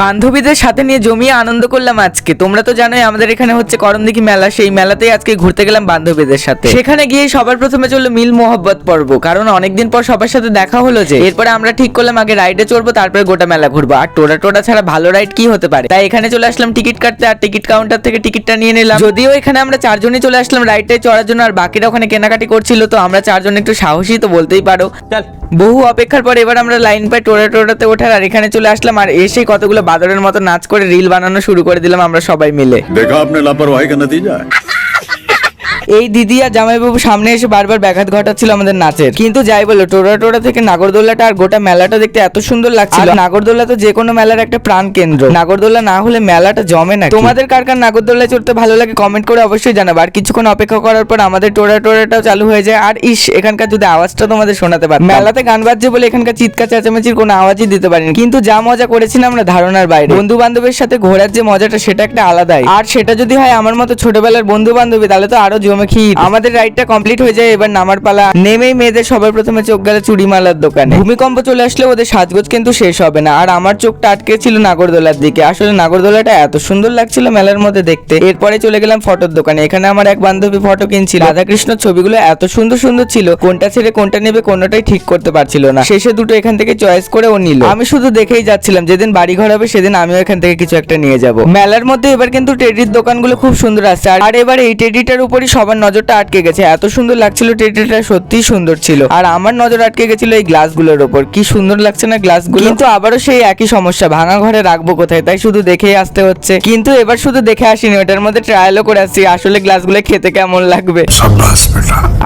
বান্ধবীদের সাথে নিয়ে জমিয়ে আনন্দ করলাম আজকে। তোমরা তো জানোই আমাদের এখানে হচ্ছে করণদিঘি মেলা সেই মেলাতেই আজকে ঘুরতে গেলাম বান্ধবীদের সাথে। সেখানে গিয়ে সবার প্রথমে চলল মিল মোহব্বত পর্ব কারণ অনেকদিন পর সবার সাথে দেখা হলো যে এরপরে আমরা ঠিক করলাম আগে রাইডে চড়বো তারপরে গোটা মেলা ঘুরবো। আর টোটা টোটা ছাড়া ভালো রাইড কি হতে পারে? তাই এখানে চলে আসলাম টিকিট কাটতে আর টিকিট কাউন্টার থেকে টিকিটটা নিয়ে নিলাম। যদিও এখানে আমরা চারজনই চলে আসলাম রাইডটাই চড়ার জন্য আর বাকিরা ওখানে কেনাকাটি করছিল তো আমরা চারজন একটু সাহসী তো বলতেই পারো। বহু অপেক্ষার পর এবার আমরা লাইন পাই টোটা টোটাতে ওঠার আর এখানে চলে আসলাম আর এসে কতগুলো বাদরের মতো নাচ করে রিল বানানো শুরু করে দিলাম আমরা সবাই মিলে। দেখা আপনার লাপরওয়াহি দিয়ে যায়? এই দিদি আর জামাইবাবু সামনে এসে বারবার ব্যাঘাত ঘটাচ্ছিল আমাদের নাচের। কিন্তু যাই বলো টোরা টোরা থেকে নাগরদোল্লাটা আর গোটা মেলাটা দেখতে এত সুন্দর লাগছিল। নাগরদোল্লা তো যে কোনো মেলার একটা প্রাণ কেন্দ্র। নাগরদোল্লা না হলে মেলাটা জমে না। তোমাদের কার কার নাগরদোল্লায় চড়তে ভালো লাগে কমেন্ট করে অবশ্যই জানাবে। আর কিছুক্ষণ অপেক্ষা করার পর আমাদের টোরা টোরাটাও চালু হয়ে যায়। আর ইস এখানকার যদি আওয়াজটা তোমাদের শোনাতে পার মেলাতে গান বাজছে বলে এখানকার চিৎকার চেঁচামেচির কোনো আওয়াজই দিতে পারিনি। কিন্তু যা মজা করেছিলাম আমরা ধারণার বাইরে। বন্ধু বান্ধবের সাথে ঘোরার যে মজাটা সেটা একটা আলাদাই। আর সেটা যদি হয় আমার মতো ছোটবেলার বন্ধু বান্ধবী তাহলে তো আরও জমে আমাদের রাইডটা কমপ্লিট হয়ে যায় এবার নামার পালা। নেমেই মেয়েদের সবার প্রথমে চোখ গেল চুড়িমালার দোকানে। ভূমিকম্প চলে আসলে ওদের সাজগোজ কিন্তু শেষ হবে না। আর আমার চোখটা আটকে ছিল নাগরদোলার দিকে। আসলে নাগরদোলাটা এত সুন্দর লাগছিল মেলার মধ্যে দেখতে। এরপরে চলে গেলাম ফটোর দোকানে। এখানে আমার এক বান্ধবী ফটো কিনছিল। রাধাকৃষ্ণ ছবিগুলো এত সুন্দর সুন্দর ছিল, কোনটা ছেড়ে কোনটা নেবে কোনটাই ঠিক করতে পারছিল না। শেষে দুটো এখান থেকে চয়েস করে ও নিল। আমি শুধু দেখেই যাচ্ছিলাম, যেদিন বাড়ি ঘর হবে সেদিন আমিও এখান থেকে কিছু একটা নিয়ে যাব। মেলার মধ্যে এবার কিন্তু টেডির দোকানগুলো খুব সুন্দর আসছে আর- এবার এই টেডিটার উপরই সবার নজরটা আটকে গেছে। এত সুন্দর লাগছিল টেডিটা সত্যিই সুন্দর ছিল। আর আমার নজর আটকে গেছিল এই গ্লাসগুলোর উপর কি সুন্দর লাগছে না গ্লাসগুলো? কিন্তু আবারও সেই একই সমস্যা ভাঙা ঘরে রাখব কোথায়? তাই শুধু দেখেই আসতে হচ্ছে। কিন্তু এবার শুধু দেখে আসিনি ওটার মধ্যে ট্রায়ালও করে আসছি। আসলে গ্লাসগুলো খেতে কেমন লাগবে?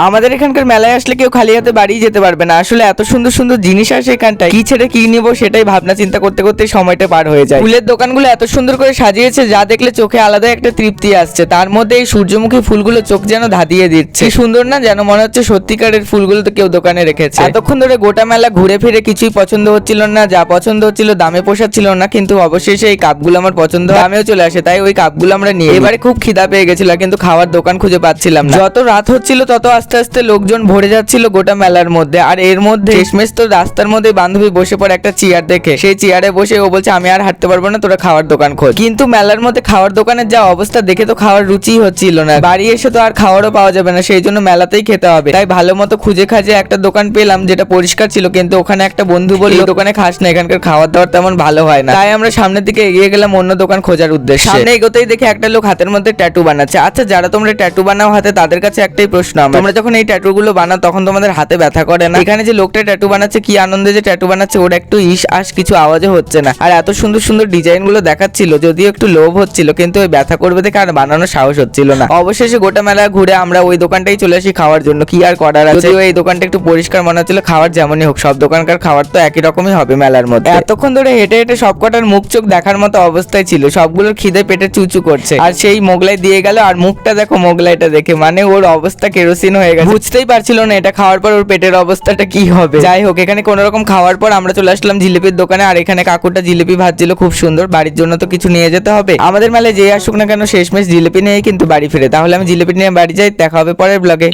আমাদের এখানকার মেলায় আসলে কেউ খালি হাতে বাড়ি যেতে পারবে না। আসলে এত সুন্দর সুন্দর জিনিস আসে এখানটায় কি ছেড়ে কি নিবো সেটাই ভাবনা চিন্তা করতে করতে সময়টা পার হয়ে যায়। ফুলের দোকানগুলো এত সুন্দর করে সাজিয়েছে যা দেখলে চোখে আলাদা একটা তৃপ্তি আসছে। তার মধ্যে এই সূর্যমুখী ফুলগুলো চোখ যেন ধাঁধিয়ে দিচ্ছে। কি সুন্দর না যেন মনে হচ্ছে সত্যিকারের ফুলগুলো তো কেউ দোকানে রেখেছে। এতক্ষণ ধরে গোটা মেলা ঘুরে ফিরে কিছুই পছন্দ হচ্ছিল না যা পছন্দ হচ্ছিল দামে পোষাচ্ছিল না কিন্তু অবশেষে এই কাপগুলো আমার পছন্দ। দামেও চলে আসে তাই ওই কাপগুলো আমরা নিয়ে এবারে খুব খিদা পেয়ে গেছিল কিন্তু খাওয়ার দোকান খুঁজে পাচ্ছিলাম না। যত রাত হচ্ছিল তত আস্তে আস্তে লোকজন ভরে যাচ্ছিল গোটা মেলার মধ্যে আর এর মধ্যে শেষমেশ তো রাস্তার মধ্যে বান্ধবী বসে পড়ে একটা চেয়ার দেখে। সেই চেয়ারে বসে ও বলছে আমি আর হাঁটতে পারব না তোরা খাওয়ার দোকান খোঁজ। কিন্তু মেলার মধ্যে খাওয়ার দোকানের যা অবস্থা দেখে তো খাওয়ার রুচি হচ্ছিল না। বাড়ি এসে তো আর খাওয়ারও পাওয়া যাবে না সেই জন্য মেলাতেই খেতে হবে। তাই ভালো মতো খুঁজে খাজে একটা দোকান পেলাম যেটা পরিষ্কার ছিল কিন্তু ওখানে একটা বন্ধু বলল "এই দোকানে খাস না এখানকার খাওয়ার দাওয়ার তেমন ভালো হয় না। তাই আমরা সামনের দিকে এগিয়ে গেলাম অন্য দোকান খোঁজার উদ্দেশ্যে। সামনে এগোতেই দেখে একটা লোক হাতের মধ্যে ট্যাটু বানাচ্ছে। আচ্ছা যারা তোমরা ট্যাটু বানাও হাতে তাদের কাছে একটাই প্রশ্ন আমার। তোমরা যখন এই ট্যাটু গুলো বানাও তখন তোমাদের হাতে ব্যথা করে না। এখানে যে লোকটা ট্যাটু বানাচ্ছে কি আনন্দে যে ট্যাটু বানাচ্ছে ওর একটু ইস আস কিছু আওয়াজও হচ্ছে না। আর এত সুন্দর সুন্দর ডিজাইনগুলো দেখাচ্ছিল যদিও একটু লোভ হচ্ছিল কিন্তু ওই ব্যথা করবে দেখে আর বানানোর সাহস হচ্ছিল না। অবশেষে গোটা মেলা ঘুরে আমরা ওই দোকানটাই চলে আসি খাওয়ার জন্য। কি আর করার আছে? এই দোকানটা একটু পরিষ্কার মনে হচ্ছিল খাওয়ার যেমনই হোক সব দোকানকার খাবার তো একই রকমই হবে মেলার মধ্যে। এতক্ষণ ধরে হেঁটে হেঁটে সব কটার মুখ চোখ দেখার মতো অবস্থায় ছিল সবগুলোর খিদে পেটে চুচু করছে। আর সেই মোগলাই দিয়ে গেল আর মুখটা দেখো মোগলাইটা দেখে মানে ওর অবস্থা কেরোসিন হয়ে গেছে। বুঝতেই পারছিল না এটা খাওয়ার পর ওর পেটের অবস্থাটা কি হবে। যাই হোক এখানে কোনো রকম খাওয়ার পর আমরা চলে আসলাম জিলিপির দোকানে আর এখানে কাকুটা জিলিপি ভাজছিল খুব সুন্দর বাড়ির জন্য তো কিছু নিয়ে যেতে হবে। আমাদের মেলায় যে আসুক না কেন শেষমেশ জিলিপি নিয়ে কিন্তু বাড়ি ফিরে। তাহলে আমি জিলিপি নিয়ে বাড়ি যাই দেখা হবে পরের ব্লগে